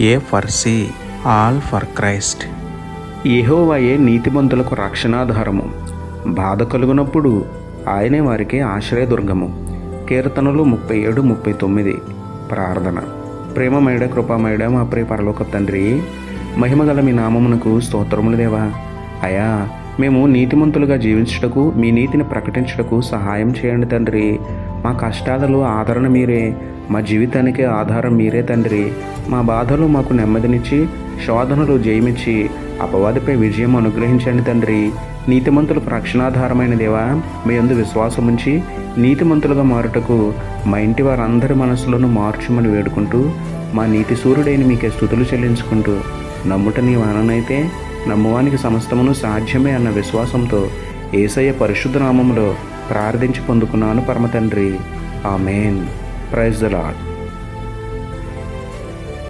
A for C all for Christ. యెహోవాయే నీతిమంతులకు రక్షణాధారము. బాధ కలుగునప్పుడు ఆయనే వారికి ఆశ్రయదుర్గము. కీర్తనలు ముప్పై ఏడు ముప్పై తొమ్మిది ప్రార్థన ప్రేమమేడ కృపామేడ మా ప్రియ పరలోక తండ్రి మహిమగల మీ నామమునకు స్తోత్రములు దేవా. అయా మేము నీతిమంతులుగా జీవించుటకు మీ నీతిని ప్రకటించుటకు సహాయం చేయండి తండ్రి. మా కష్టాలలో ఆదరణ మీరే. మా జీవితానికి ఆధారం మీరే తండ్రి. మా బాధలు మాకు నెమ్మదినిచ్చి శోధనలు జయమిచ్చి అపవాదిపై విజయం అనుగ్రహించండి తండ్రి. నీతిమంతులకు రక్షణాధారమైన దేవా మీ అందు విశ్వాసం ఉంచి నీతిమంతులుగా మారుటకు మా ఇంటి వారందరి మనసులను మార్చుమని వేడుకుంటూ మా నీతి సూర్యుడైన మీకే స్థుతులు చెల్లించుకుంటూ నమ్ముట నీ వాననైతే నమ్మువానికి సమస్తమును సాధ్యమే అన్న విశ్వాసంతో ఏసయ్య పరిశుద్ధ నామంలో ప్రార్థించి పొందుకున్నాను పరమ తండ్రి. ఆమెన్. Praise the Lord.